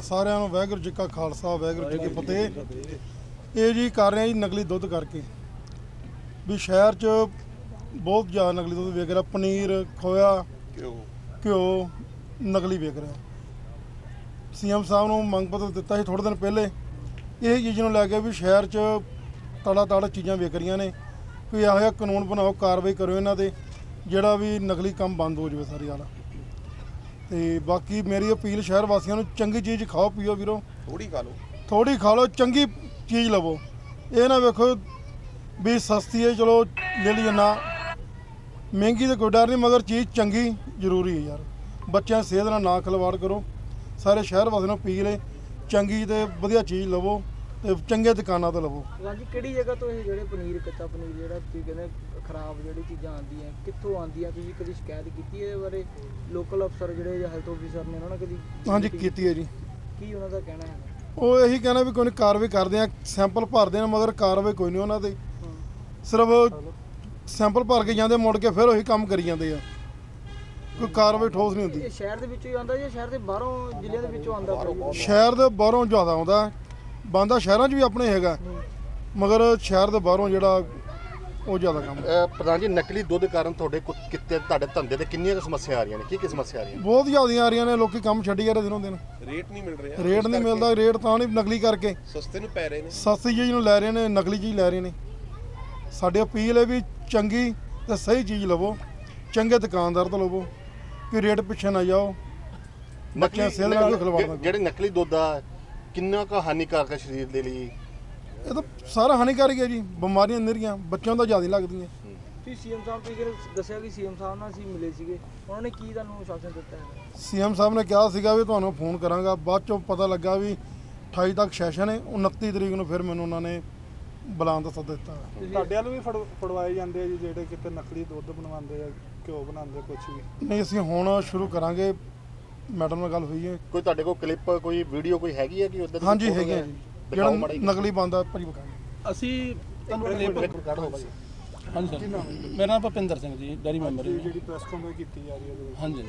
ਸਾਰਿਆਂ ਨੂੰ ਵਾਹਿਗੁਰੂ ਜੀ ਕਾ ਖਾਲਸਾ ਵਾਹਿਗੁਰੂ ਜੀ ਕੀ ਫਤਿਹ। ਇਹ ਜੀ ਕਰ ਰਹੇ ਆ ਜੀ ਨਕਲੀ ਦੁੱਧ ਕਰਕੇ। ਵੀ ਸ਼ਹਿਰ 'ਚ ਬਹੁਤ ਜ਼ਿਆਦਾ ਨਕਲੀ ਦੁੱਧ ਵਿਕ ਰਿਹਾ। ਪਨੀਰ ਖੋਇਆ ਕਿਉਂ ਘਿਓ ਨਕਲੀ ਵਿਕ ਰਿਹਾ। ਸੀਐਮ ਸਾਹਿਬ ਨੂੰ ਮੰਗ ਪੱਤਰ ਦਿੱਤਾ ਸੀ ਥੋੜੇ ਦਿਨ ਪਹਿਲੇ। ਇਹ ਚੀਜ਼ ਨੂੰ ਲੈ ਕੇ ਵੀ ਸ਼ਹਿਰ 'ਚ ਤੜਾ ਤੜ ਚੀਜ਼ਾਂ ਵਿਕ ਰਹੀਆਂ ਨੇ। ਕੋਈ ਇਹੋ ਜਿਹਾ ਕਾਨੂੰਨ ਬਣਾਓ ਕਾਰਵਾਈ ਕਰੋ ਇਹਨਾਂ ਤੇ ਜਿਹੜਾ ਵੀ ਨਕਲੀ ਕੰਮ ਬੰਦ ਹੋ ਜਾਵੇ ਸਾਰੀ ਗੱਲ। ਤੇ ਬਾਕੀ ਮੇਰੀ ਅਪੀਲ ਸ਼ਹਿਰ ਵਾਸੀਆਂ ਨੂੰ ਚੰਗੀ ਚੀਜ਼ ਖਾਓ ਪੀਓ ਵੀਰੋ। ਥੋੜੀ ਖਾ ਲਓ। ਥੋੜੀ ਖਾ ਲਓ ਚੰਗੀ ਚੀਜ਼ ਲਵੋ। ਇਹ ਨਾ ਵੇਖੋ ਵੀ ਸਸਤੀ ਹੈ ਚਲੋ ਲੈ ਲਈ ਨਾ ਮਹਿੰਗੀ ਤੇ ਕੋਈ ਡਰ ਨਹੀਂ ਮਗਰ ਚੀਜ਼ ਚੰਗੀ ਜ਼ਰੂਰੀ ਹੈ ਯਾਰ। ਬੱਚਿਆਂ ਦੀ ਸਿਹਤ ਨਾਲ ਨਾ ਖਿਲਵਾੜ ਕਰੋ। ਸਾਰੇ ਸ਼ਹਿਰ ਵਾਸੀਆਂ ਨੂੰ ਅਪੀਲ ਹੈ ਚੰਗੀ ਤੇ ਵਧੀਆ ਚੀਜ਼ ਲਵੋ ਤੇ ਚੰਗੇ ਦੁਕਾਨਾਂ ਤੋਂ ਲਵੋ। ਹਾਂਜੀ ਕਿਹੜੀ ਜਗ੍ਹਾ ਤੋਂ ਇਹ ਜਿਹੜੇ ਪਨੀਰ ਕੱਚਾ ਪਨੀਰ ਜਿਹੜਾ ਤੁਸੀਂ ਕਹਿੰਦੇ ਖਰਾਬ ਜਿਹੜੀ ਚੀਜ਼ਾਂ ਆਉਂਦੀਆਂ ਕਿੱਥੋਂ ਆਉਂਦੀਆਂ ਤੁਸੀਂ ਕਦੀ ਸ਼ਿਕਾਇਤ ਕੀਤੀ ਇਹਦੇ ਬਾਰੇ? ਲੋਕਲ ਅਫਸਰ ਜਿਹੜੇ ਜਾਂ ਹੈਲਥ ਆਫੀਸਰ ਨੇ ਉਹਨਾਂ ਨੇ ਕਦੀ ਹਾਂਜੀ ਕੀਤੀ ਹੈ ਜੀ। ਕੀ ਉਹਨਾਂ ਦਾ ਕਹਿਣਾ ਹੈ ਉਹ ਇਹੀ ਕਹਿਣਾ ਵੀ ਕੋਈ ਨਹੀਂ ਕਾਰਵਾਈ ਕਰਦੇ ਆ ਸੈਂਪਲ ਭਰਦੇ ਨੇ ਮਗਰ ਕਾਰਵਾਈ ਕੋਈ ਨਹੀਂ ਉਹਨਾਂ ਤੇ। ਸਿਰਫ ਸੈਂਪਲ ਭਰ ਕੇ ਜਾਂਦੇ ਮੁੜ ਕੇ ਫਿਰ ਉਹੀ ਕੰਮ ਕਰੀ ਜਾਂਦੇ ਆ। ਕੋਈ ਕਾਰਵਾਈ ਠੋਸ ਨਹੀਂ ਹੁੰਦੀ। ਇਹ ਸ਼ਹਿਰ ਦੇ ਵਿੱਚੋਂ ਹੀ ਆਉਂਦਾ ਜਾਂ ਸ਼ਹਿਰ ਦੇ ਬਾਹਰੋਂ ਜ਼ਿਲ੍ਹਿਆਂ ਦੇ ਵਿੱਚੋਂ ਆਉਂਦਾ? ਸ਼ਹਿਰ ਦੇ ਬਾਹਰੋਂ ਜ਼ਿਆਦਾ ਆਉਂਦਾ। ਬੰਦਾ ਸ਼ਹਿਰਾਂ 'ਚ ਵੀ ਆਪਣੇ ਹੈਗਾ। ਮਗਰ ਸ਼ਹਿਰ ਦੇ ਬਾਹਰੋਂ ਜਿਹੜਾ ਉਹ ਜ਼ਿਆਦਾ ਕੰਮ। ਅਹ ਪ੍ਰਧਾਨ ਜੀ ਨਕਲੀ ਦੁੱਧ ਕਾਰਨ ਤੁਹਾਡੇ ਕੁ- ਕਿੱਤੇ ਤੁਹਾਡੇ ਧੰਦੇ ਤੇ ਕਿੰਨੀਆਂ ਕੁ ਸਮੱਸਿਆ ਆ ਰਹੀਆਂ ਨੇ? ਕੀ ਕੀ ਸਮੱਸਿਆ ਆ ਰਹੀਆਂ ਨੇ? ਬਹੁਤ ਜ਼ਿਆਦੀਆਂ ਆ ਰਹੀਆਂ ਨੇ ਲੋਕੀ ਕੰਮ ਛੱਡੀ ਜਾ ਰਹੇ ਦਿਨੋਂ ਦਿਨ। ਰੇਟ ਨਹੀਂ ਮਿਲ ਰਿਹਾ। ਰੇਟ ਨਹੀਂ ਮਿਲਦਾ ਰੇਟ ਤਾਂ ਨਹੀਂ ਨਕਲੀ ਕਰਕੇ। ਸਸਤੇ ਨੂੰ ਪੈ ਰਹੇ ਨੇ। ਸਸਤੀ ਚੀਜ਼ ਨੂੰ ਲੈ ਰਹੇ ਨੇ ਨਕਲੀ ਚੀਜ਼ ਲੈ ਰਹੇ ਨੇ। ਸਾਡੀ ਅਪੀਲ ਹੈ ਵੀ ਚੰਗੀ ਤੇ ਸਹੀ ਚੀਜ਼ ਲਵੋ ਚੰਗੇ ਦੁਕਾਨਦਾਰ ਤੋਂ ਲਵੋ ਕਿ ਰੇਟ ਪਿੱਛੇ ਨਾ ਜਾਓ ਬੱਚਿਆਂ ਸਿਹਤ ਨਾਲ ਵੀ ਖਿਲਵਾੜ ਨਾ ਕਰੋ। ਜਿਹੜੇ ਨਕਲੀ ਦੁੱਧ ਆ ਕਿੰਨਾ ਕੁ ਹਾਨੀਕਾਰਕ ਹੈ ਸਰੀਰ ਦੇ ਲਈ? ਇਹ ਤਾਂ ਸਾਰਾ ਹਾਨੀਕਾਰਕ ਹੈ ਜੀ ਬਿਮਾਰੀਆਂ ਨਿਰੀਆਂ ਬੱਚਿਆਂ ਦਾ ਜ਼ਿਆਦਾ ਲੱਗਦੀਆਂ। ਤੁਸੀਂ ਸੀਐਮ ਸਾਹਿਬ ਤੁਸੀਂ ਕਿਹੜੇ ਦੱਸਿਆ ਕਿ ਸੀਐਮ ਸਾਹਿਬ ਨਾਲ ਅਸੀਂ ਮਿਲੇ ਸੀਗੇ ਉਹਨਾਂ ਨੇ ਕੀ ਤੁਹਾਨੂੰ ਸ਼ਾਸਨ ਦਿੱਤਾ ਹੈ? ਸੀਐਮ ਸਾਹਿਬ ਨੇ ਕਿਹਾ ਸੀਗਾ ਵੀ ਤੁਹਾਨੂੰ ਫੋਨ ਕਰਾਂਗਾ ਬਾਅਦ ਚੋਂ ਪਤਾ ਲੱਗਾ ਵੀ 28 ਤੱਕ ਸੈਸ਼ਨ ਹੈ 29 ਤਰੀਕ ਨੂੰ ਫਿਰ ਮੈਨੂੰ ਉਹਨਾਂ ਨੇ ਬੁਲਾਉਣ ਦਾ ਸੱਦਾ ਦਿੱਤਾ। ਤੁਹਾਡੇ ਵੱਲ ਵੀ ਫੜ- ਫੜਵਾਏ ਜਾਂਦੇ ਆ ਜੀ ਜਿਹੜੇ ਕਿਤੇ ਨਕਲੀ ਦੁੱਧ ਬਣਵਾਉਂਦੇ ਆ ਘਿਓ ਬਣਾਉਂਦੇ ਕੁਝ ਵੀ। ਨਹੀਂ ਅਸੀਂ ਹੁਣ ਸ਼ੁਰੂ ਕਰਾਂਗੇ। ਮੈਡਮ ਨਾਲ ਗੱਲ ਹੋਈ ਹੈ। ਕੋਈ ਤੁਹਾਡੇ ਕੋਲ ਕਲਿੱਪ ਕੋਈ ਵੀਡੀਓ ਕੋਈ ਹੈਗੀ ਹੈ ਕਿ ਉਧਰ? ਹਾਂਜੀ ਹੈਗੇ ਆ ਜੀ। ਜਿਹੜਾ ਨਕਲੀ ਬੰਦਾ ਭਾਜੀ ਬਕਾਇਆ ਅਸੀਂ ਤੁਹਾਨੂੰ ਕਲਿੱਪ ਰਿਕਾਰਡ ਹੋਗਾ ਜੀ ਹਾਂਜੀ। ਸਰ ਮੇਰਾ ਨਾਮ ਭਪਿੰਦਰ ਸਿੰਘ ਜੀ ਡੈਰੀ ਮੈਂਬਰ ਜੀ। ਜਿਹੜੀ ਪ੍ਰੈਸ ਕਾਨਫਰੰਸ ਕੀਤੀ ਜਾ ਰਹੀ ਹੈ ਉਹਦੇ ਵਿੱਚ। ਹਾਂਜੀ।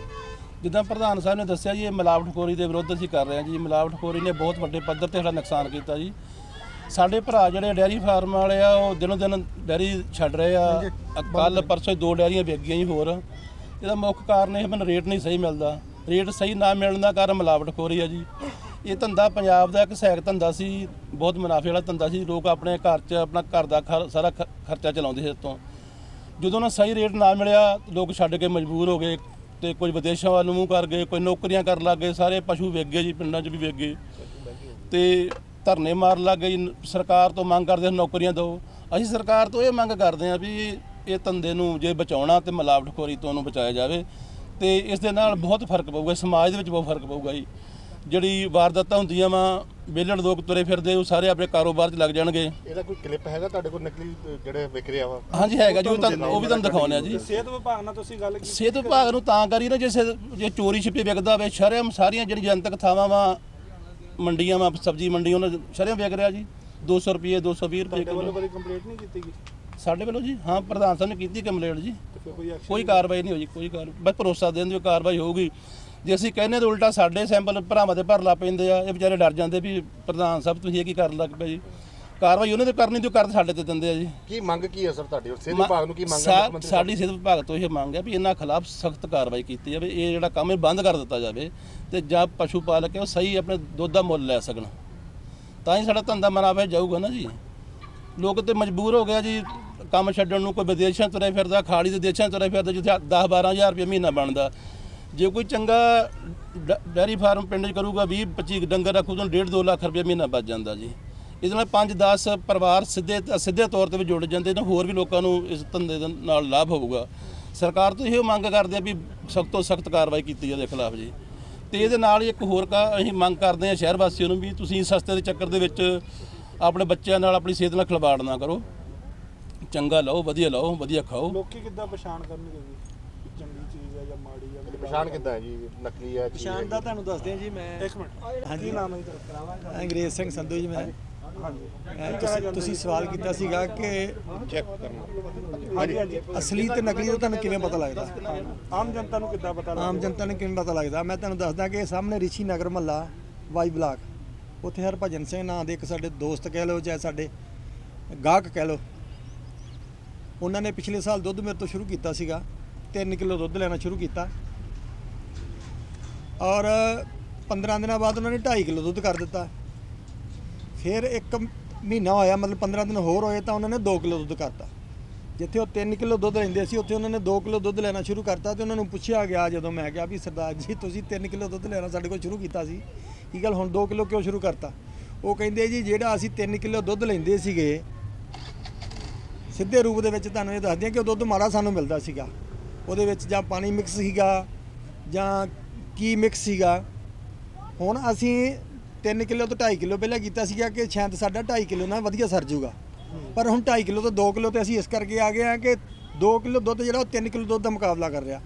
ਜਿੱਦਾਂ ਪ੍ਰਧਾਨ ਸਾਹਿਬ ਨੇ ਦੱਸਿਆ ਜੀ ਇਹ ਮਿਲਾਵਟਖੋਰੀ ਦੇ ਵਿਰੁੱਧ ਅਸੀਂ ਕਰ ਰਹੇ ਹਾਂ ਜੀ। ਮਿਲਾਵਟਖੋਰੀ ਨੇ ਬਹੁਤ ਵੱਡੇ ਪੱਧਰ ਤੇ ਸਾਡਾ ਨੁਕਸਾਨ ਕੀਤਾ ਜੀ। ਸਾਡੇ ਭਰਾ ਜਿਹੜੇ ਡੈਰੀ ਫਾਰਮ ਵਾਲੇ ਆ ਉਹ ਦਿਨੋਂ ਦਿਨ ਡੈਰੀ ਛੱਡ ਰਹੇ ਆ। ਕੱਲ ਪਰਸੋਂ ਹੀ ਦੋ ਡੈਰੀਆਂ ਵਿਕ ਗਈਆਂ ਜੀ ਹੋਰ। ਇਹਦਾ ਮੁੱਖ ਕਾਰਨ ਇਹ ਮੈਨੂੰ ਰੇਟ ਨਹੀਂ ਸਹੀ ਮਿਲਦਾ। ਰੇਟ ਸਹੀ ਨਾ ਮਿਲਣ ਦਾ ਕਾਰਨ ਮਿਲਾਵਟਖੋਰੀ ਆ ਜੀ। ਇਹ ਧੰਦਾ ਪੰਜਾਬ ਦਾ ਇੱਕ ਸਹਾਇਕ ਧੰਦਾ ਸੀ ਬਹੁਤ ਮੁਨਾਫੇ ਵਾਲਾ ਧੰਦਾ ਸੀ ਲੋਕ ਆਪਣੇ ਘਰ 'ਚ ਆਪਣਾ ਘਰ ਦਾ ਖਰ- ਸਾਰਾ ਖ- ਖਰਚਾ ਚਲਾਉਂਦੇ ਸੀ ਇਸ ਤੋਂ ਜਦੋਂ ਨਾ ਸਹੀ ਰੇਟ ਨਾ ਮਿਲਿਆ ਲੋਕ ਛੱਡ ਕੇ ਮਜਬੂਰ ਹੋ ਗਏ ਤੇ ਕੁਝ ਵਿਦੇਸ਼ਾਂ ਵੱਲ ਮੂੰਹ ਕਰ ਗਏ ਕੋਈ ਨੌਕਰੀਆਂ ਕਰਨ ਲੱਗ ਗਏ ਸਾਰੇ ਪਸ਼ੂ ਵਿਕ ਗਏ ਜੀ ਪਿੰਡਾਂ 'ਚ ਵੀ ਵਿਕ ਗਏ। ਤੇ ਧਰਨੇ ਮਾਰਨ ਲੱਗ ਗਏ ਜੀ, ਸਰਕਾਰ ਤੋਂ ਮੰਗ ਕਰਦੇ ਨੌਕਰੀਆਂ ਦਿਓ। ਅਸੀਂ ਸਰਕਾਰ ਤੋਂ ਇਹ ਮੰਗ ਕਰਦੇ ਹਾਂ ਵੀ ਇਹ ਧੰਦੇ ਨੂੰ ਜੇ ਬਚਾਉਣਾ ਤੇ ਮਿਲਾਵਟਖੋਰੀ ਤੋਂ ਉਹਨੂੰ ਬਚਾਇਆ ਜਾਵੇ ਤੇ ਇਸ ਦੇ ਨਾਲ ਬਹੁਤ ਫ਼ਰਕ ਪਊਗਾ ਸਮਾਜ ਦੇ ਵਿੱਚ ਬਹੁਤ ਫ਼ਰਕ ਪਊਗਾ ਜੀ। ਜਿਹੜੀ ਵਾਰਦਾਤਾਂ ਹੁੰਦੀਆਂ ਵਾ ਵਿਹਲੜ ਲੋਕ ਤੁਰੇ ਫਿਰਦੇ ਉਹ ਸਾਰੇ ਆਪਣੇ ਕਾਰੋਬਾਰ 'ਚ ਲੱਗ ਜਾਣਗੇ। ਇਹਦਾ ਕੋਈ ਕਲਿੱਪ ਹੈਗਾ ਤੁਹਾਡੇ ਕੋਲ ਨਕਲੀ ਜਿਹੜੇ ਵਿਕ ਰਿਹਾ ਵਾ? ਹਾਂਜੀ ਹੈਗਾ ਜੀ ਉਹ ਤਾਂ ਉਹ ਵੀ ਤੁਹਾਨੂੰ ਦਿਖਾਉਂਦੇ ਆ ਜੀ। ਸਿਹਤ ਵਿਭਾਗ ਨਾਲ ਤੁਸੀਂ ਗੱਲ ਕੀਤੀ ਸਿਹਤ ਵਿਭਾਗ ਨੂੰ ਤਾਂ ਕਰੀ ਨਾ ਜੇ ਜੇ ਚੋਰੀ ਛਿਪੇ ਵਿਕਦਾ ਵੇ ਸ਼ਰਮ ਸਾਰੀਆਂ ਜਿਹੜੀ ਜਨਤਕ ਥਾਵਾਂ ਵਾ ਮੰਡੀਆਂ ਵਾ ਸਬਜ਼ੀ ਮੰਡੀ ਉਹਨਾਂ ਸ਼ਰਮ ਵਿਕ ਰਿਹਾ ਜੀ। 200 ਰੁਪਏ 220 ਰੁਪਏ ਤੁਹਾਡੇ ਵੱਲੋਂ ਕਿਲੋ। ਕਦੀ ਕੰਪਲੀਟ ਨਹੀਂ ਕੀਤੀ ਗਈ? ਸਾਡੇ ਵੱਲੋਂ ਜੀ ਹਾਂ ਪ੍ਰਧਾਨ ਸਾਹਿਬ ਨੇ ਕੀਤੀ ਕੰਪਲੇਂਟ ਜੀ। ਤੇ ਫਿਰ ਕੋਈ ਐਕਸ਼ਨ ਕੋਈ ਕਾਰਵਾਈ ਨਹੀਂ ਹੋਈ ਕੋਈ ਕਾਰ ਬਸ ਭਰੋਸਾ ਦੇਣ ਦੀ ਕਾਰਵਾਈ ਹੋਊਗੀ। ਜੇ ਅਸੀਂ ਕਹਿੰਦੇ ਤਾਂ ਉਲਟਾ ਸਾਡੇ ਸੈਂਪਲ ਭਰਾਵਾਂ ਦੇ ਭਰ ਲਾ ਪੈਂਦੇ ਆ ਇਹ ਵਿਚਾਰੇ ਡਰ ਜਾਂਦੇ ਵੀ ਪ੍ਰਧਾਨ ਸਾਹਿਬ ਤੁਸੀਂ ਇਹ ਕੀ ਕਰਨ ਲੱਗ ਪਏ ਜੀ? ਕਾਰਵਾਈ ਉਹਨਾਂ ਦੇ ਕਰਨੀ ਤੇ ਕਰ ਸਾਡੇ ਤੇ ਦਿੰਦੇ ਆ ਜੀ। ਕੀ ਮੰਗ ਕੀ ਹੈ ਸਰ ਤੁਹਾਡੀ? ਔਰ ਸਿਹਤ ਵਿਭਾਗ ਨੂੰ ਕੀ ਮੰਗ ਹੈ ਸਾ- ਮੁੱਖ ਮੰਤਰੀ ਸਾਡੀ ਸਿਹਤ ਵਿਭਾਗ ਤੋਂ ਇਹ ਮੰਗ ਹੈ ਵੀ ਇਹਨਾਂ ਖਿਲਾਫ ਸਖਤ ਕਾਰਵਾਈ ਕੀਤੀ ਜਾਵੇ ਇਹ ਜਿਹੜਾ ਕੰਮ ਹੈ ਬੰਦ ਕਰ ਦਿੱਤਾ ਜਾਵੇ ਤੇ ਜਾਂ ਪਸ਼ੂ ਪਾਲਕ ਹੈ ਉਹ ਸਹੀ ਆਪਣੇ ਦੁੱਧ ਦਾ ਮੁੱਲ ਲੈ ਸਕਣ। ਤਾਂ ਹੀ ਸਾਡਾ ਧੰਦਾ ਮਨਾਵੇ ਜਾਊਗਾ ਨਾ ਜੀ। ਲੋਕ ਤੇ ਮਜਬੂਰ ਹੋ ਗਿਆ ਜੀ ਕੰਮ ਛੱਡਣ ਨੂੰ ਕੋਈ ਵਿਦੇਸ਼ਾਂ ਤੁਰੇ ਫਿਰਦਾ ਖਾੜੀ ਦੇ ਦੇਸ਼ਾਂ ਤੁਰੇ ਫਿਰਦਾ ਜਿੱਥੇ 10 12000 ਰੁਪਏ ਮਹੀਨਾ ਬਣਦਾ। ਜੇ ਕੋਈ ਚੰਗਾ ਡ- ਡੈਰੀ ਫਾਰਮ ਪਿੰਡ 'ਚ ਕਰੂਗਾ 20 25 ਡੰਗਰ ਰੱਖੂ ਤਾਂ 1.5 2 ਲੱਖ ਰੁਪਏ ਮਹੀਨਾ ਬਚ ਜਾਂਦਾ ਜੀ। ਇਹਦੇ ਨਾਲ 5 10 ਪਰਿਵਾਰ ਸਿੱਧੇ ਸਿੱਧੇ ਤੌਰ ਤੇ ਵੀ ਜੁੜ ਜਾਂਦੇ ਨੇ, ਹੋਰ ਵੀ ਲੋਕਾਂ ਨੂੰ ਇਸ ਧੰਦੇ ਦੇ ਨਾਲ ਲਾਭ ਹੋਊਗਾ। ਸਰਕਾਰ ਤੋਂ ਇਹ ਮੰਗ ਕਰਦੇ ਆ ਵੀ ਸਖਤ ਤੋਂ ਸਖਤ ਕਾਰਵਾਈ ਕੀਤੀ ਜਾਵੇ ਖਿਲਾਫ ਜੀ। ਤੇ ਇਹਦੇ ਨਾਲ ਹੀ ਇੱਕ ਹੋਰ ਕਾ, ਅਸੀਂ ਮੰਗ ਕਰਦੇ ਹਾਂ ਸ਼ਹਿਰ ਵਾਸੀਆਂ ਨੂੰ ਵੀ ਤੁਸੀਂ ਸਸਤੇ ਦੇ ਚੱਕਰ ਦੇ ਵਿੱਚ ਆਪਣੇ ਬੱਚਿਆਂ ਨਾਲ ਆਪਣੀ ਸਿਹਤ ਨਾਲ ਖਿਲਵਾੜ ਨਾ ਕਰੋ। ਚੰਗਾ ਲਓ, ਵਧੀਆ ਲਓ, ਵਧੀਆ ਖਾਓ। ਲੋਕੀ ਕਿੱਦਾਂ ਪਛਾਣ ਕਰਨਗੇ ਜੀ? ਚੰਗੀ ਚੀਜ਼ ਹੈ ਜਾਂ ਮਾੜੀ ਹੈ ਪਛਾਣ ਕਿੱਦਾਂ ਹੈ ਜੀ? ਨਕਲੀ ਹੈ ਚੀਜ਼ ਪਛਾਣ ਦਾ? ਤੁਹਾਨੂੰ ਦੱਸਦੇ ਹਾਂ ਜੀ ਮੈਂ। ਇੱਕ ਮਿੰਟ। ਕੀ ਨਾਮ ਹੈ ਜੀ ਤੁਹਾਡਾ? ਅੰਗਰੇਜ਼ ਸਿੰਘ ਸੰਧੂ ਜੀ ਮੈਂ। ਹਾਂਜੀ। ਤੁਸੀਂ ਸਵਾਲ ਕੀਤਾ ਸੀਗਾ ਕਿ ਚੈੱਕ ਕਰਨਾ। ਹਾਂਜੀ ਹਾਂਜੀ। ਅਸਲੀ ਤੇ ਨਕਲੀ ਦਾ ਤੁਹਾਨੂੰ ਕਿਵੇਂ ਪਤਾ ਲੱਗਦਾ? ਆਮ ਜਨਤਾ ਨੂੰ ਕਿੱਦਾਂ ਪਤਾ ਲੱਗਦਾ? ਆਮ ਜਨਤਾ ਨੂੰ ਕਿਵੇਂ ਪਤਾ ਲੱਗਦਾ? ਮੈਂ ਤੁਹਾਨੂੰ ਦੱਸਦਾ ਕਿ ਸਾਹਮਣੇ ਰਿਸ਼ੀ ਨਗਰ ਮਹੱਲਾ ਵਾਈ ਬਲਾਕ। ਉੱਥੇ ਹਰਭਜਨ ਸਿੰਘ ਨਾਂ ਦੇ ਇੱਕ ਸਾਡੇ ਦੋਸਤ ਕਹਿ ਲਓ ਚਾਹੇ ਸਾਡੇ ਗਾਹਕ ਕਹਿ ਲਓ। ਉਹਨਾਂ ਨੇ ਪਿਛਲੇ ਸਾਲ ਦੁੱਧ ਮੇਰੇ ਤੋਂ ਸ਼ੁਰੂ ਕੀਤਾ ਸੀਗਾ। 3 ਕਿਲੋ ਦੁੱਧ ਲੈਣਾ ਸ਼ੁਰੂ ਕੀਤਾ। ਔਰ 15 ਦਿਨਾਂ ਬਾਅਦ ਉਹਨਾਂ ਨੇ 2.5 ਕਿਲੋ ਦੁੱਧ ਕਰ ਦਿੱਤਾ। ਫਿਰ ਇੱਕ ਮਹੀਨਾ ਹੋਇਆ, ਮਤਲਬ 15 ਦਿਨ ਹੋਰ ਹੋਏ ਤਾਂ ਉਹਨਾਂ ਨੇ 2 ਕਿਲੋ ਦੁੱਧ ਕਰਤਾ। ਜਿੱਥੇ ਉਹ 3 ਕਿਲੋ ਦੁੱਧ ਲੈਂਦੇ ਸੀ, ਉੱਥੇ ਉਹਨਾਂ ਨੇ 2 ਕਿਲੋ ਦੁੱਧ ਲੈਣਾ ਸ਼ੁਰੂ ਕਰਤਾ ਤੇ ਉਹਨਾਂ ਨੂੰ ਪੁੱਛਿਆ ਗਿਆ ਜਦੋਂ ਮੈਂ ਕਿਹਾ ਵੀ ਸਰਦਾਰ ਜੀ, ਤੁਸੀਂ 3 ਕਿਲੋ ਦੁੱਧ ਲੈਣਾ ਸਾਡੇ ਕੋਲ ਸ਼ੁਰੂ ਕੀਤਾ ਸੀ। ਕੀ ਗੱਲ, ਹੁਣ 2 ਕਿਲੋ ਕਿਉਂ ਸ਼ੁਰੂ ਕਰਤਾ? ਉਹ ਕਹਿੰਦੇ ਜੀ, ਜਿਹੜਾ ਅਸੀਂ 3 ਕਿਲੋ ਦੁੱਧ ਲੈਂਦੇ ਸੀਗੇ, ਸਿੱਧੇ ਰੂਪ ਦੇ ਵਿੱਚ ਤੁਹਾਨੂੰ ਇਹ ਦੱਸਦੇ ਹਾਂ ਕਿ ਉਹ ਦੁੱਧ ਮਾੜਾ ਸਾਨੂੰ ਮਿਲਦਾ ਸੀਗਾ। ਉਹਦੇ ਵਿੱਚ ਜਾਂ ਪਾਣੀ ਮਿਕਸ ਸੀਗਾ ਜਾਂ ਕੀ ਮਿਕਸ ਸੀਗਾ। ਹੁਣ ਅਸੀਂ 3 ਕਿਲੋ ਤੋਂ 2.5 ਕਿਲੋ ਪਹਿਲਾਂ ਕੀਤਾ ਸੀਗਾ ਕਿ ਸ਼ਾਇਦ ਸਾਡਾ 2.5 ਕਿਲੋ ਨਾਲ ਵਧੀਆ ਸਰ ਜਾਊਗਾ। ਪਰ ਹੁਣ 2.5 ਕਿਲੋ ਤੋਂ 2 ਕਿਲੋ ਤੇ ਅਸੀਂ ਇਸ ਕਰਕੇ ਆ ਗਏ ਆ ਕਿ 2 ਕਿਲੋ ਦੁੱਧ ਜਿਹੜਾ ਉਹ 3 ਕਿਲੋ ਦੁੱਧ ਦਾ ਮੁਕਾਬਲਾ ਕਰ ਰਿਹਾ।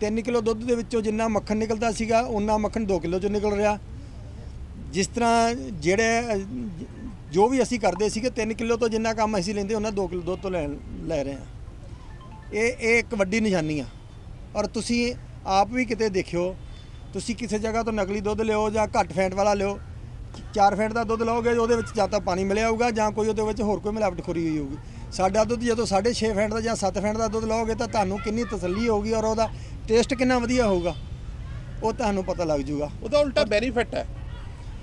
3 ਕਿਲੋ ਦੁੱਧ ਦੇ ਵਿੱਚੋਂ ਜਿੰਨਾ ਮੱਖਣ ਨਿਕਲਦਾ ਸੀਗਾ ਉਹਨਾਂ ਮੱਖਣ 2 ਕਿਲੋ ਚੋਂ ਨਿਕਲ ਰਿਹਾ। ਜਿਸ ਤਰ੍ਹਾਂ ਜਿਹੜੇ ਜੋ ਵੀ ਅਸੀਂ ਕਰਦੇ ਸੀਗੇ 3 ਕਿਲੋ ਤੋਂ ਜਿੰਨਾ ਕੰਮ ਅਸੀਂ ਲੈਂਦੇ ਉਹਨਾਂ 2 ਕਿਲੋ ਦੁੱਧ ਤੋਂ ਲੈ ਲੈ ਰਹੇ ਹਾਂ। ਇਹ ਇਹ ਇੱਕ ਵੱਡੀ ਨਿਸ਼ਾਨੀ ਆ। ਔਰ ਤੁਸੀਂ ਆਪ ਵੀ ਕਿਤੇ ਦੇਖਿਓ ਤੁਸੀਂ ਕਿਸੇ ਜਗ੍ਹਾ ਤੋਂ ਨਕਲੀ ਦੁੱਧ ਲਿਓ ਜਾਂ ਘੱਟ ਫੈਂਟ ਵਾਲਾ ਲਿਓ ਚਾਰ ਫੈਂਟ ਦਾ ਦੁੱਧ ਲਓਗੇ ਉਹਦੇ ਵਿੱਚ ਜਾਂ ਤਾਂ ਪਾਣੀ ਮਿਲਿਆ ਹੋਊਗਾ ਜਾਂ ਕੋਈ ਉਹਦੇ ਵਿੱਚ ਹੋਰ ਕੋਈ ਮਿਲਾਵਟ ਖੋਰੀ ਹੋਈ ਹੋਊਗੀ। ਸਾਡਾ ਦੁੱਧ ਜਦੋਂ 6.5 ਫੈਂਟ ਦਾ ਜਾਂ 7 ਫੈਂਟ ਦਾ ਦੁੱਧ ਲਓਗੇ ਤਾਂ ਤੁਹਾਨੂੰ ਕਿੰਨੀ ਤਸੱਲੀ ਹੋਊਗੀ ਔਰ ਉਹਦਾ ਟੇਸਟ ਕਿੰਨਾ ਵਧੀਆ ਹੋਊਗਾ ਉਹ ਤੁਹਾਨੂੰ ਪਤਾ ਲੱਗ ਜਾਊਗਾ। ਉਹਦਾ ਉਲਟਾ ਬੈਨੀਫਿਟ ਹੈ।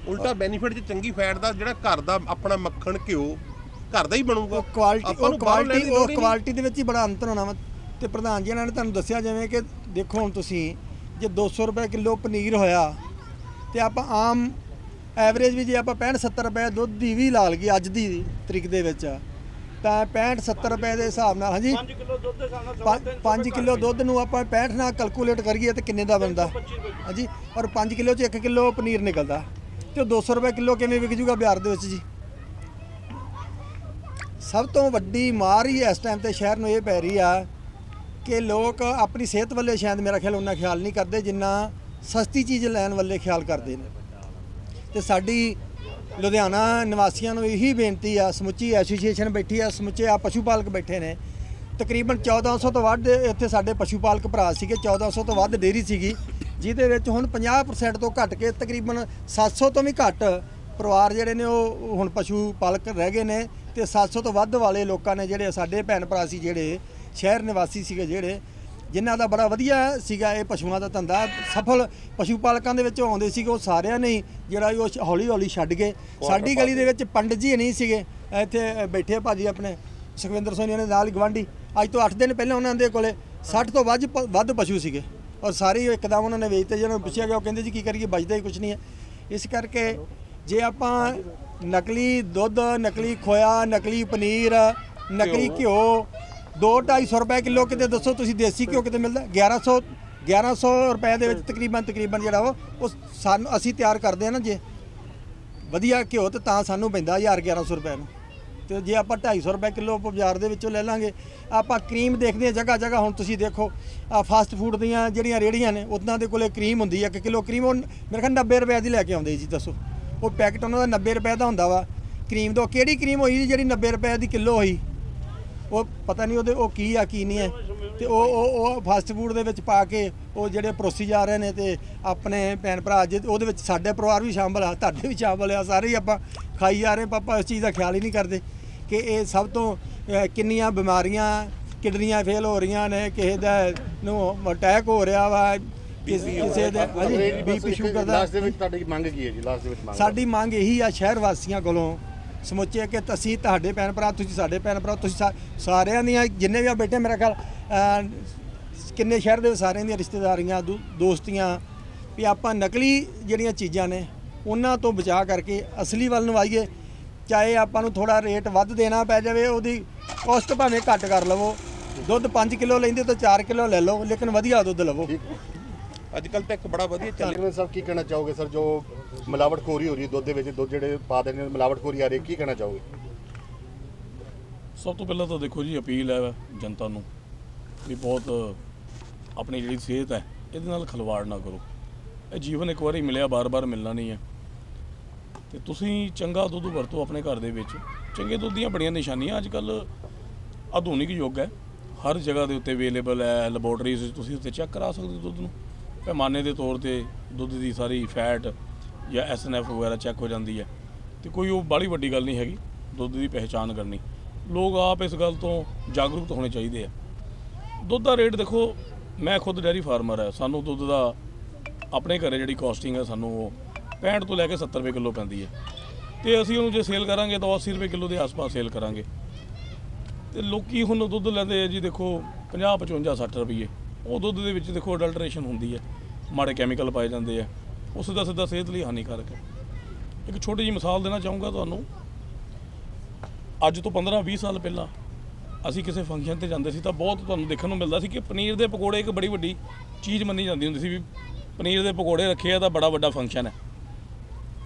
ਉਲਟਾ ਬੈਨੀਫਿਟ ਜੇ ਚੰਗੀ ਫੈਟ ਦਾ ਜਿਹੜਾ ਘਰ ਦਾ ਆਪਣਾ ਮੱਖਣ ਘਿਓ ਘਰ ਦਾ ਹੀ ਬਣੂਗਾ। ਉਹ ਕੁਆਲਿਟੀ ਉਹ ਕੁਆਲਿਟੀ ਉਹ। ਕੁਆਲਿਟੀ ਦੇ ਵਿੱਚ ਹੀ ਬੜਾ ਅੰਤਰ ਹੋਣਾ ਵਾ। ਤੇ ਪ੍ਰਧਾਨ ਜੀ ਇਹਨਾਂ ਨੇ ਤੁਹਾਨੂੰ ਦੱਸਿਆ ਜਿਵੇਂ ਕਿ ਦੇਖੋ ਹੁਣ ਤੁਸੀਂ ਜੇ 200 ਰੁਪਏ ਕਿਲੋ ਪਨੀਰ ਹੋਇਆ ਤੇ ਆਪਾਂ ਆਮ ਐਵਰੇਜ ਵੀ ਜੇ ਆਪਾਂ 65 70 ਰੁਪਏ ਦੁੱਧ ਦੀ ਵੀ ਲਾ ਲਈਏ ਅੱਜ ਦੀ ਤਰੀਕ ਦੇ ਵਿੱਚ ਤਾਂ 65 70 ਰੁਪਏ ਦੇ ਹਿਸਾਬ ਨਾਲ ਹਾਂਜੀ? 5 ਕਿਲੋ ਦੁੱਧ ਦੇ ਹਿਸਾਬ ਨਾਲ 5 ਕਿਲੋ ਦੁੱਧ ਨੂੰ ਆਪਾਂ 65 ਨਾਲ ਕੈਲਕੂਲੇਟ ਕਰੀਏ ਤੇ ਕਿੰਨੇ ਦਾ ਬਣਦਾ? ਹਾਂਜੀ? ਔਰ 5 ਕਿਲੋ ਚ 1 ਕਿਲੋ ਪਨੀਰ ਨਿਕਲਦਾ। ਤੇ ਉਹ 200 ਰੁਪਏ ਕਿਲੋ ਕਿਵੇਂ ਵਿਕ ਜੂਗਾ ਬਿਹਾਰ ਦੇ ਵਿੱਚ ਜੀ? ਸਭ ਤੋਂ ਵੱਡੀ ਮਾਰ ਹੀ ਇਸ ਟਾਈਮ ਤੇ ਸ਼ਹਿਰ ਨੂੰ ਇਹ ਪੈ ਰਹੀ ਆ ਕਿ ਲੋਕ ਆਪਣੀ ਸਿਹਤ ਵੱਲੇ ਸ਼ਾਇਦ ਮੇਰਾ ਖਿਆਲ ਉਹਨਾਂ ਖਿਆਲ ਨਹੀਂ ਕਰਦੇ, ਜਿੰਨਾ ਸਸਤੀ ਚੀਜ਼ ਲੈਣ ਵੱਲੇ ਖਿਆਲ ਕਰਦੇ ਨੇ। ਤੇ ਸਾਡੀ ਲੁਧਿਆਣਾ ਨਿਵਾਸੀਆਂ ਨੂੰ ਇਹੀ ਬੇਨਤੀ ਆ, ਸਮੁੱਚੀ ਐਸੋਸੀਏਸ਼ਨ ਬੈਠੀ ਆ, ਸਮੁੱਚੇ ਆ ਪਸ਼ੂ ਪਾਲਕ ਬੈਠੇ ਨੇ। ਤਕਰੀਬਨ 1400 ਤੋਂ ਵੱਧ ਇੱਥੇ ਸਾਡੇ ਪਸ਼ੂ ਪਾਲਕ ਭਰਾ ਸੀਗੇ 1400 ਤੋਂ ਵੱਧ ਡੇਰੀ ਸੀਗੀ, ਜਿਹਦੇ ਵਿੱਚ ਹੁਣ 50% ਤੋਂ ਘਟ ਕੇ ਤਕਰੀਬਨ 700 ਤੋਂ ਵੀ ਘੱਟ ਪਰਿਵਾਰ ਜਿਹੜੇ ਨੇ ਉਹ ਹੁਣ ਪਸ਼ੂ ਪਾਲਕ ਰਹਿ ਗਏ ਨੇ। ਤੇ 700 ਤੋਂ ਵੱਧ ਵਾਲੇ ਲੋਕਾਂ ਨੇ ਜਿਹੜੇ ਸਾਡੇ ਭੈਣ ਭਰਾ ਸੀ ਜਿਹੜੇ ਸ਼ਹਿਰ ਨਿਵਾਸੀ ਸੀਗੇ ਜਿਹੜੇ ਜਿਨ੍ਹਾਂ ਦਾ ਬੜਾ ਵਧੀਆ ਸੀਗਾ ਇਹ ਪਸ਼ੂਆਂ ਦਾ ਧੰਦਾ। ਸਫਲ ਪਸ਼ੂ ਪਾਲਕਾਂ ਦੇ ਵਿੱਚੋਂ ਆਉਂਦੇ ਸੀਗੇ ਉਹ ਸਾਰਿਆਂ ਨੇ ਜਿਹੜਾ ਉਹ ਹੌਲੀ ਹੌਲੀ ਛੱਡ ਗਏ ਸਾਡੀ ਗਲੀ ਦੇ ਵਿੱਚ ਪੰਡਤ ਜੀ ਨਹੀਂ ਸੀਗੇ ਇੱਥੇ ਬੈਠੇ ਭਾਜੀ ਆਪਣੇ ਸੁਖਵਿੰਦਰ ਸੋਨੀਆ ਦੇ ਨਾਲ ਗਵਾਂਢੀ ਅੱਜ ਤੋਂ 8 ਦਿਨ ਪਹਿਲਾਂ ਉਹਨਾਂ ਦੇ ਕੋਲੇ 60 ਤੋਂ ਵੱਧ ਵੱਧ ਪਸ਼ੂ ਸੀਗੇ। ਔਰ ਸਾਰੇ ਇੱਕਦਮ ਉਹਨਾਂ ਨੇ ਵੇਚਤੇ ਜਿਹਨਾਂ ਨੂੰ ਪੁੱਛਿਆ ਗਿਆ ਉਹ ਕਹਿੰਦੇ ਜੀ ਕੀ ਕਰੀਏ ਬਚਦਾ ਹੀ ਕੁਝ ਨਹੀਂ ਹੈ। ਇਸ ਕਰਕੇ ਜੇ ਆਪਾਂ ਨਕਲੀ ਦੁੱਧ ਨਕਲੀ ਖੋਇਆ ਨਕਲੀ ਪਨੀਰ ਨਕਲੀ ਘਿਓ। 2-250 ਰੁਪਏ ਕਿਲੋ ਕਿਤੇ ਦੱਸੋ ਤੁਸੀਂ ਦੇਸੀ ਘਿਓ ਕਿਤੇ ਮਿਲਦਾ? 1100 1100 ਰੁਪਏ ਦੇ ਵਿੱਚ ਤਕਰੀਬਨ ਤਕਰੀਬਨ ਜਿਹੜਾ ਉਹ ਉਹ ਸਾਨੂੰ ਅਸੀਂ ਤਿਆਰ ਕਰਦੇ ਆ ਨਾ ਜੇ। ਵਧੀਆ ਘਿਓ ਤੇ ਤਾਂ ਸਾਨੂੰ ਪੈਂਦਾ 1000 1100 ਰੁਪਏ ਨੂੰ। ਤੇ ਜੇ ਆਪਾਂ 250 ਰੁਪਏ ਕਿਲੋ ਬਾਜ਼ਾਰ ਦੇ ਵਿੱਚੋਂ ਲੈ ਲਾਂਗੇ ਆਪਾਂ ਕਰੀਮ ਦੇਖਦੇ ਹਾਂ ਜਗ੍ਹਾ ਜਗ੍ਹਾ। ਹੁਣ ਤੁਸੀਂ ਦੇਖੋ ਆ ਫਾਸਟ ਫੂਡ ਦੀਆਂ ਜਿਹੜੀਆਂ ਰੇੜੀਆਂ ਨੇ ਉਹਨਾਂ ਦੇ ਕੋਲੇ ਕਰੀਮ ਹੁੰਦੀ ਹੈ 1 ਕਿਲੋ ਕਰੀਮ ਉਹ ਮੇਰੇ ਖਿਆਲ 90 ਰੁਪਏ ਦੀ ਲੈ ਕੇ ਆਉਂਦੇ ਜੀ ਦੱਸੋ। ਉਹ ਪੈਕਟ ਉਹਨਾਂ ਦਾ 90 ਰੁਪਏ ਦਾ ਹੁੰਦਾ ਵਾ। ਕਰੀਮ ਦਾ ਉਹ ਕਿਹੜੀ ਕਰੀਮ ਹੋਈ ਜਿਹੜੀ 90 ਰੁਪਏ ਦੀ ਕਿਲੋ ਹੋਈ? ਉਹ ਪਤਾ ਨਹੀਂ ਉਹਦੇ ਉਹ ਕੀ ਆ, ਕੀ ਨਹੀਂ ਹੈ ਤੇ ਉਹ ਉਹ ਉਹ ਫਾਸਟ ਫੂਡ ਦੇ ਵਿੱਚ ਪਾ ਕੇ ਉਹ ਜਿਹੜੇ ਪਰੋਸੀ ਜਾ ਰਹੇ ਨੇ ਤੇ ਆਪਣੇ ਭੈਣ ਭਰਾ ਜੇ ਉਹਦੇ ਵਿੱਚ ਸਾਡੇ ਪਰਿਵਾਰ ਵੀ ਸ਼ਾਮਲ ਆ, ਤੁਹਾਡੇ ਵੀ ਸ਼ਾਮਲ ਆ, ਸਾਰੇ ਹੀ ਆਪਾਂ ਖਾਈ ਜਾ ਰਹੇ ਪਾਪਾ ਇਸ ਚੀਜ਼ ਦਾ ਖਿਆਲ ਹੀ ਨਹੀਂ ਕਰਦੇ ਕਿ ਇਹ ਸਭ ਤੋਂ ਕਿੰਨੀਆਂ ਬਿਮਾਰੀਆਂ, ਕਿਡਨੀਆਂ ਫੇਲ ਹੋ ਰਹੀਆਂ ਨੇ, ਕਿਸੇ ਦਾ ਨੂੰ ਅਟੈਕ ਹੋ ਰਿਹਾ ਵਾ ਕਿਸ- ਕਿਸੇ ਦੇ ਹਾਂਜੀ ਬੀਪੀ ਸ਼ੂਗਰ ਦਾ ਲਾਸਟ ਦੇ ਵਿੱਚ ਤੁਹਾਡੀ ਮੰਗ ਕੀ ਹੈ ਜੀ? ਲਾਸਟ ਦੇ ਵਿੱਚ ਮੰਗ ਸਾਡੀ ਮੰਗ ਇਹੀ ਆ ਸ਼ਹਿਰ ਵਾਸੀਆਂ ਕੋਲੋਂ। ਸਮੁੱਚੇ ਕਿ ਅਸੀਂ ਤੁਹਾਡੇ ਭੈਣ ਭਰਾ ਤੁਸੀਂ ਸਾਡੇ ਭੈਣ ਭਰਾ ਤੁਸੀਂ ਸਾਰਿਆਂ ਦੀਆਂ ਜਿੰਨੇ ਵੀ ਆ ਬੈਠੇ ਮੇਰਾ ਖਿਆਲ ਕਿੰਨੇ ਸ਼ਹਿਰ ਦੇ ਸਾਰਿਆਂ ਦੀਆਂ ਰਿਸ਼ਤੇਦਾਰੀਆਂ ਦੋਸਤੀਆਂ ਵੀ ਆਪਾਂ ਨਕਲੀ ਜਿਹੜੀਆਂ ਚੀਜ਼ਾਂ ਨੇ ਉਹਨਾਂ ਤੋਂ ਬਚਾ ਕਰਕੇ ਅਸਲੀ ਵੱਲ ਨੂੰ ਆਈਏ। ਚਾਹੇ ਆਪਾਂ ਨੂੰ ਥੋੜਾ ਰੇਟ ਵੱਧ ਦੇਣਾ ਪੈ ਜਾਵੇ ਉਹਦੀ ਕੋਸਟ ਭਾਵੇਂ ਘੱਟ ਕਰ ਲਵੋ। ਦੁੱਧ 5 ਕਿਲੋ ਲੈਂਦੇ ਤਾਂ 4 ਕਿਲੋ ਲੈ ਲਓ ਲੇਕਿਨ ਵਧੀਆ ਦੁੱਧ ਲਵੋ। ਅੱਜ ਕੱਲ ਤਾਂ ਇੱਕ ਬੜਾ ਵਧੀਆ ਚੱਲ ਚੱਲ ਸਾਹਿਬ ਕੀ ਕਹਿਣਾ ਚਾਹੋਗੇ ਸਰ? ਜੋ ਮਿਲਾਵਟਖੋਰੀ ਹੋ ਰਹੀ ਹੈ ਦੁੱਧ ਦੇ ਵਿੱਚ ਦੁੱਧ ਜਿਹੜੇ ਪਾ ਦਿੰਦੇ ਨੇ ਮਿਲਾਵਟਖੋਰੀ ਆ ਰਹੀ ਹੈ ਕੀ ਕਹਿਣਾ ਚਾਹੋਗੇ? ਸਭ ਤੋਂ ਪਹਿਲਾਂ ਤਾਂ ਦੇਖੋ ਜੀ ਅਪੀਲ ਹੈ ਜਨਤਾ ਨੂੰ ਵੀ ਬਹੁਤ ਆਪਣੀ ਜਿਹੜੀ ਸਿਹਤ ਹੈ ਇਹਦੇ ਨਾਲ ਖਿਲਵਾੜ ਨਾ ਕਰੋ। ਇਹ ਜੀਵਨ ਇੱਕ ਵਾਰੀ ਮਿਲਿਆ ਬਾਰ-ਬਾਰ ਮਿਲਣਾ ਨਹੀਂ ਹੈ। ਤੇ ਤੁਸੀਂ ਚੰਗਾ ਦੁੱਧ ਵਰਤੋ ਆਪਣੇ ਘਰ ਦੇ ਵਿੱਚ। ਚੰਗੇ ਦੁੱਧ ਦੀਆਂ ਬੜੀਆਂ ਨਿਸ਼ਾਨੀਆਂ ਅੱਜ ਕੱਲ ਆਧੁਨਿਕ ਯੁੱਗ ਹੈ। ਹਰ ਜਗ੍ਹਾ ਦੇ ਉੱਤੇ ਅਵੇਲੇਬਲ ਹੈ ਲੈਬੋਰਟਰੀਜ਼ ਤੁਸੀਂ ਉੱਤੇ ਚੈੱਕ ਕਰਾ ਸਕਦੇ ਹੋ ਦੁੱਧ ਨੂੰ। ਪੈਮਾਨੇ ਦੇ ਤੌਰ ਤੇ ਦੁੱਧ ਦੀ ਸਾਰੀ ਫੈਟ ਜਾਂ ਐਸਐਨਐਫ ਵਗੈਰਾ ਚੈੱਕ ਹੋ ਜਾਂਦੀ ਹੈ। ਤੇ ਕੋਈ ਉਹ ਬਾਹਲੀ ਵੱਡੀ ਗੱਲ ਨਹੀਂ ਹੈਗੀ, ਦੁੱਧ ਦੀ ਪਹਿਚਾਣ ਕਰਨੀ। ਲੋਕ ਆਪ ਇਸ ਗੱਲ ਤੋਂ ਜਾਗਰੂਕ ਹੋਣੇ ਚਾਹੀਦੇ ਆ। ਦੁੱਧ ਦਾ ਰੇਟ ਦੇਖੋ, ਮੈਂ ਖੁਦ ਡੈਰੀ ਫਾਰਮਰ ਹੈ, ਸਾਨੂੰ ਦੁੱਧ ਦਾ ਆਪਣੇ ਘਰੇ ਜਿਹੜੀ ਕਾਸਟਿੰਗ ਹੈ ਸਾਨੂੰ ਉਹ 65 ਤੋਂ ਲੈ ਕੇ 70 ਰੁਪਏ ਕਿਲੋ ਪੈਂਦੀ ਹੈ। ਤੇ ਅਸੀਂ ਉਹਨੂੰ ਜੇ ਸੇਲ ਕਰਾਂਗੇ ਤਾਂ ਉਹ 80 ਰੁਪਏ ਕਿਲੋ ਦੇ ਆਸ-ਪਾਸ ਸੇਲ ਕਰਾਂਗੇ। ਤੇ ਲੋਕੀ ਹੁਣ ਦੁੱਧ ਲੈਂਦੇ ਆ ਜੀ ਦੇਖੋ 50 55 60 ਰੁਪਏ। ਉਹ ਦੁੱਧ ਦੇ ਵਿੱਚ ਦੇਖੋ ਅਡਲਟਰੇਸ਼ਨ ਹੁੰਦੀ ਹੈ, ਮਾੜੇ ਕੈਮੀਕਲ ਪਾਏ ਜਾਂਦੇ ਆ ਉਹ ਸਿੱਧਾ ਸਿੱਧਾ ਸਿਹਤ ਲਈ ਹਾਨੀਕਾਰਕ ਹੈ। ਇੱਕ ਛੋਟੀ ਜਿਹੀ ਮਿਸਾਲ ਦੇਣਾ ਚਾਹੂੰਗਾ ਤੁਹਾਨੂੰ। ਅੱਜ ਤੋਂ 15 20 ਸਾਲ ਪਹਿਲਾਂ ਅਸੀਂ ਕਿਸੇ ਫੰਕਸ਼ਨ ਤੇ ਜਾਂਦੇ ਸੀ ਤਾਂ ਬਹੁਤ ਤੁਹਾਨੂੰ ਦੇਖਣ ਨੂੰ ਮਿਲਦਾ ਸੀ ਕਿ ਪਨੀਰ ਦੇ ਪਕੌੜੇ ਇੱਕ ਬੜੀ ਵੱਡੀ ਚੀਜ਼ ਮੰਨੀ ਜਾਂਦੀ ਹੁੰਦੀ ਸੀ ਵੀ ਪਨੀਰ ਦੇ ਪਕੌੜੇ ਰੱਖੇ ਆ ਤਾਂ ਬੜਾ ਵੱਡਾ ਫੰਕਸ਼ਨ ਹੈ।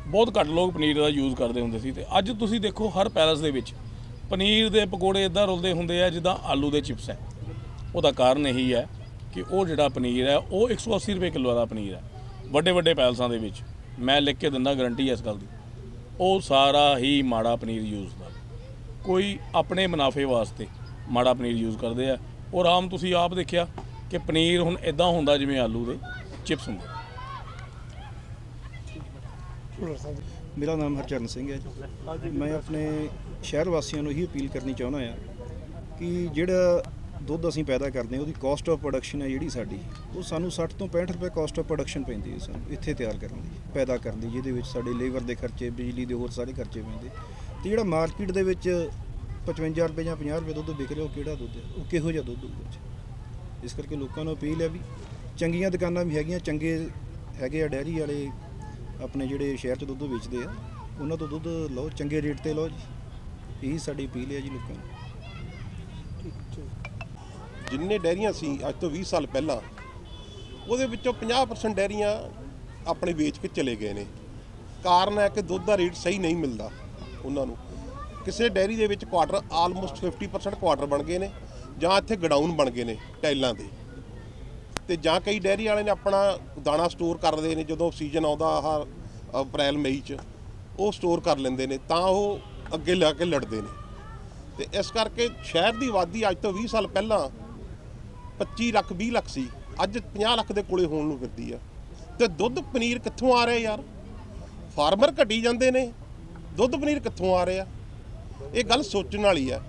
ਬਹੁਤ ਘੱਟ ਲੋਕ ਪਨੀਰ ਦਾ ਯੂਜ਼ ਕਰਦੇ ਹੁੰਦੇ ਸੀ ਤੇ ਅੱਜ ਤੁਸੀਂ ਦੇਖੋ ਹਰ ਪੈਲਸ ਦੇ ਵਿੱਚ ਪਨੀਰ ਦੇ ਪਕੌੜੇ ਇਦਾਂ ਰੁਲਦੇ ਹੁੰਦੇ ਆ ਜਿੱਦਾਂ ਆਲੂ ਦੇ ਚਿਪਸ ਹੈ। ਉਹਦਾ ਕਾਰਨ ਇਹੀ ਹੈ ਕਿ ਉਹ ਜਿਹੜਾ ਪਨੀਰ ਹੈ, ਉਹ 180 ਰੁਪਏ ਕਿਲੋ ਦਾ ਪਨੀਰ ਹੈ, ਵੱਡੇ ਵੱਡੇ ਪੈਲਸਾਂ ਦੇ ਵਿੱਚ। ਮੈਂ ਲਿਖ ਕੇ ਦਿੰਦਾ ਗਾਰੰਟੀ ਇਸ ਗੱਲ ਦੀ। ਉਹ ਸਾਰਾ ਹੀ ਮਾੜਾ ਪਨੀਰ ਯੂਜ਼ ਕਰ ਕੋਈ ਆਪਣੇ ਮੁਨਾਫੇ ਵਾਸਤੇ ਮਾੜਾ ਪਨੀਰ ਯੂਜ਼ ਕਰਦੇ ਆ। ਔਰ ਆਮ ਤੁਸੀਂ ਆਪ ਦੇਖਿਆ ਕਿ ਪਨੀਰ ਹੁਣ ਇਦਾਂ ਹੁੰਦਾ ਜਿਵੇਂ ਆਲੂ ਦੇ ਚਿਪਸ ਹੁੰਦੇ। ਮੇਰਾ ਨਾਮ ਹਰਚਰਨ ਸਿੰਘ ਹੈ ਜੀ। ਮੈਂ ਆਪਣੇ ਸ਼ਹਿਰ ਵਾਸੀਆਂ ਨੂੰ ਇਹੀ ਅਪੀਲ ਕਰਨੀ ਚਾਹੁੰਦਾ ਆ ਕਿ ਜਿਹੜਾ ਦੁੱਧ ਅਸੀਂ ਪੈਦਾ ਕਰਦੇ ਹਾਂ, ਉਹਦੀ ਕਾਸਟ ਆਫ ਪ੍ਰੋਡਕਸ਼ਨ ਹੈ ਜਿਹੜੀ ਸਾਡੀ, ਉਹ ਸਾਨੂੰ 60 ਤੋਂ 65 ਰੁਪਏ ਕਾਸਟ ਆਫ ਪ੍ਰੋਡਕਸ਼ਨ ਪੈਂਦੀ ਹੈ ਸਾਨੂੰ, ਇੱਥੇ ਤਿਆਰ ਕਰਨ ਦੀ, ਪੈਦਾ ਕਰਨ ਦੀ, ਜਿਹਦੇ ਵਿੱਚ ਸਾਡੇ ਲੇਬਰ ਦੇ ਖਰਚੇ, ਬਿਜਲੀ ਦੇ ਹੋਰ ਸਾਰੇ ਖਰਚੇ ਪੈਂਦੇ। ਤੇ ਜਿਹੜਾ ਮਾਰਕੀਟ ਦੇ ਵਿੱਚ 55 ਰੁਪਏ ਜਾਂ 50 ਰੁਪਏ ਦੁੱਧ ਵਿਕ ਰਿਹਾ, ਉਹ ਕਿਹੜਾ ਦੁੱਧ ਹੈ? ਉਹ ਕਿਹੋ ਜਿਹਾ ਦੁੱਧ ਹੋਊਗਾ ਜੀ? ਇਸ ਕਰਕੇ ਲੋਕਾਂ ਨੂੰ ਅਪੀਲ ਹੈ ਵੀ ਚੰਗੀਆਂ ਦੁਕਾਨਾਂ ਵੀ ਹੈਗੀਆਂ, ਚੰਗੇ ਹੈਗੇ ਆ ਡੈਰੀ ਵਾਲੇ, ਆਪਣੇ ਜਿਹੜੇ ਸ਼ਹਿਰ 'ਚ ਦੁੱਧ ਵੇਚਦੇ ਆ, ਉਹਨਾਂ ਤੋਂ ਦੁੱਧ ਲਓ, ਚੰਗੇ ਰੇਟ ਤੇ ਲਓ ਜੀ। ਇਹੀ ਸਾਡੀ ਅਪੀਲ ਹੈ ਜੀ ਲੋਕਾਂ ਨੂੰ। ਜਿੰਨੇ ਡੈਰੀਆਂ ਸੀ ਅੱਜ ਤੋਂ 20 ਸਾਲ ਪਹਿਲਾਂ, ਉਹਦੇ ਵਿੱਚੋਂ 50% ਡੈਰੀਆਂ ਆਪਣੇ ਵੇਚ ਕੇ ਚਲੇ ਗਏ ਨੇ। ਕਾਰਨ ਹੈ ਕਿ ਦੁੱਧ ਦਾ ਰੇਟ ਸਹੀ ਨਹੀਂ ਮਿਲਦਾ ਉਹਨਾਂ ਨੂੰ। ਕਿਸੇ ਡੈਰੀ ਦੇ ਵਿੱਚ ਕੁਆਟਰ ਆਲਮੋਸਟ 50% ਕੁਆਟਰ ਬਣ ਗਏ ਨੇ, ਜਾਂ ਇੱਥੇ ਗਡਾਊਨ ਬਣ ਗਏ ਨੇ ਟਾਈਲਾਂ ਦੇ। ਤੇ ਜਾਂ ਕਈ ਡੈਰੀ ਵਾਲੇ ਨੇ ਆਪਣਾ ਦਾਣਾ ਸਟੋਰ ਕਰਦੇ ਨੇ, ਜਦੋਂ ਸੀਜ਼ਨ ਆਉਂਦਾ ਆਹ, ਅਪ੍ਰੈਲ, ਮਈ ਚ, ਉਹ ਸਟੋਰ ਕਰ ਲੈਂਦੇ ਨੇ, ਤਾਂ ਉਹ ਅੱਗੇ ਲੈ ਕੇ ਲੜਦੇ ਨੇ। ਤੇ ਇਸ ਕਰਕੇ ਸ਼ਹਿਰ ਦੀ ਆਬਾਦੀ ਅੱਜ ਤੋਂ 20 ਸਾਲ ਪਹਿਲਾਂ 25 ਲੱਖ 20 ਲੱਖ ਸੀ। ਅੱਜ 50 ਲੱਖ ਦੇ ਕੋਲੇ ਹੋਣ ਨੂੰ ਫਿਰਦੀ ਆ। ਤੇ ਦੁੱਧ, ਪਨੀਰ ਕਿੱਥੋਂ ਆ ਰਿਹਾ ਯਾਰ? ਫਾਰਮਰ ਘਟੀ ਜਾਂਦੇ ਨੇ। ਦੁੱਧ, ਪਨੀਰ ਕਿੱਥੋਂ ਆ ਰਿਹਾ ਇਹ ਗੱਲ ਸੋਚਣ ਵਾਲੀ ਆ।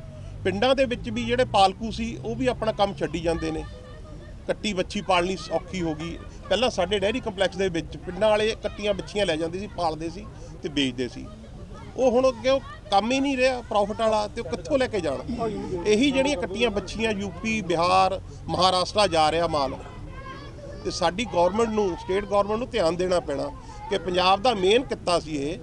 ਪਿੰਡਾਂ ਦੇ ਵਿੱਚ ਵੀ ਜਿਹੜੇ ਪਾਲਕੂ ਸੀ, ਉਹ ਵੀ ਆਪਣਾ ਕੰਮ ਛੱਡੀ ਜਾਂਦੇ ਨੇ। ਕੱਟੀ ਬੱਚੀ ਪਾਲਣੀ ਔਖੀ ਹੋ ਗਈ। ਪਹਿਲਾਂ ਸਾਡੇ ਡੈਰੀ ਕੰਪਲੈਕਸ ਦੇ ਵਿੱਚ ਪਿੰਡਾਂ ਵਾਲੇ ਕੱਟੀਆਂ ਬੱਚੀਆਂ ਲੈ ਜਾਂਦੇ ਸੀ, ਪਾਲਦੇ ਸੀ ਤੇ ਵੇਚਦੇ ਸੀ। ਉਹ ਹੁਣ ਅੱਗੇ ਉਹ ਕੰਮ ਹੀ ਨਹੀਂ ਰਿਹਾ ਪ੍ਰੋਫਿਟ ਵਾਲਾ ਤੇ ਉਹ ਕਿੱਥੋਂ ਲੈ ਕੇ ਜਾਣ? ਇਹੀ ਜਿਹੜੀਆਂ ਕੱਟੀਆਂ ਬੱਚੀਆਂ ਯੂਪੀ ਬਿਹਾਰ, ਮਹਾਰਾਸ਼ਟਰ ਜਾ ਰਿਹਾ ਮਾਲ। ਤੇ ਸਾਡੀ ਗਵਰਨਮੈਂਟ ਨੂੰ ਸਟੇਟ ਗਵਰਨਮੈਂਟ ਨੂੰ ਧਿਆਨ ਦੇਣਾ ਪੈਣਾ ਕਿ ਪੰਜਾਬ ਦਾ ਮੇਨ ਕਿੱਤਾ ਸੀ ਇਹ।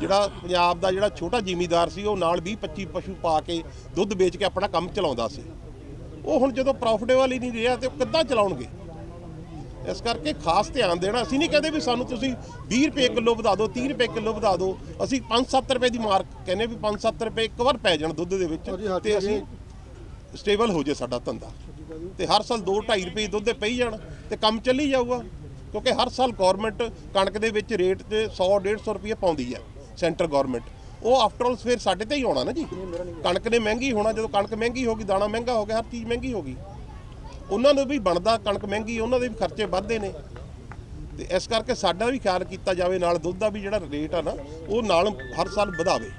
ਜਿਹੜਾ ਪੰਜਾਬ ਦਾ ਜਿਹੜਾ ਛੋਟਾ ਜ਼ਿਮੀਦਾਰ ਸੀ, ਉਹ ਨਾਲ 20 25 ਪਸ਼ੂ ਪਾ ਕੇ ਦੁੱਧ ਵੇਚ ਕੇ ਆਪਣਾ ਕੰਮ ਚਲਾਉਂਦਾ ਸੀ। ਉਹ ਹੁਣ ਜਦੋਂ ਪ੍ਰੋਫਿਟੇਬਲ ਹੀ ਨਹੀਂ ਰਿਹਾ ਤੇ ਉਹ ਕਿੱਦਾਂ ਚਲਾਉਣਗੇ? ਇਸ ਕਰਕੇ ਖਾਸ ਧਿਆਨ ਦੇਣਾ ਅਸੀਂ ਨਹੀਂ ਕਹਿੰਦੇ ਵੀ ਸਾਨੂੰ ਤੁਸੀਂ 20 ਰੁਪਏ ਕਿਲੋ ਵਧਾ ਦਿਓ 30 ਰੁਪਏ ਕਿਲੋ ਵਧਾ ਦਿਓ ਅਸੀਂ 5-7 ਰੁਪਏ ਦੀ ਮਾਰਕ ਕਹਿੰਦੇ ਵੀ 5-7 ਰੁਪਏ ਇੱਕ ਵਾਰ ਪੈ ਜਾਣ ਦੁੱਧ ਦੇ ਵਿੱਚ ਤੇ ਅਸੀਂ ਸਟੇਬਲ ਹੋ ਜੇ ਸਾਡਾ ਧੰਦਾ। ਤੇ ਹਰ ਸਾਲ 2-2.5 ਰੁਪਏ ਦੁੱਧ ਦੇ ਪਈ ਜਾਣ ਤੇ ਕੰਮ ਚੱਲੀ ਜਾਊਗਾ ਕਿਉਂਕਿ ਹਰ ਸਾਲ ਗਵਰਨਮੈਂਟ ਕਣਕ ਦੇ ਵਿੱਚ ਰੇਟ ਤੇ 100-150 ਰੁਪਏ ਪਾਉਂਦੀ ਹੈ ਸੈਂਟਰ ਗਵਰਨਮੈਂਟ ਉਹ ਆਫਟਰ ਆਲ ਫਿਰ ਸਾਡੇ ਤੇ ਹੀ ਆਉਣਾ ਨਾ ਜੀ। ਕਣਕ ਨੇ ਮਹਿੰਗੀ ਹੋਣਾ ਜਦੋਂ ਕਣਕ ਮਹਿੰਗੀ ਹੋ ਗਈ ਦਾਣਾ ਮਹਿੰਗਾ ਹੋ ਗਿਆ ਹਰ ਚੀਜ਼ ਮਹਿੰਗੀ ਹੋ ਗਈ। ਉਹਨਾਂ ਨੂੰ ਵੀ ਬਣਦਾ ਕਣਕ ਮਹਿੰਗੀ, ਉਹਨਾਂ ਦੇ ਵੀ ਖਰਚੇ ਵੱਧਦੇ ਨੇ। ਤੇ ਇਸ ਕਰਕੇ ਸਾਡਾ ਵੀ ਖਿਆਲ ਕੀਤਾ ਜਾਵੇ, ਨਾਲ ਦੁੱਧ ਦਾ ਵੀ ਜਿਹੜਾ ਰੇਟ ਆ ਨਾ, ਉਹ ਨਾਲ ਹਰ ਸਾਲ ਵਧਾਵੇ।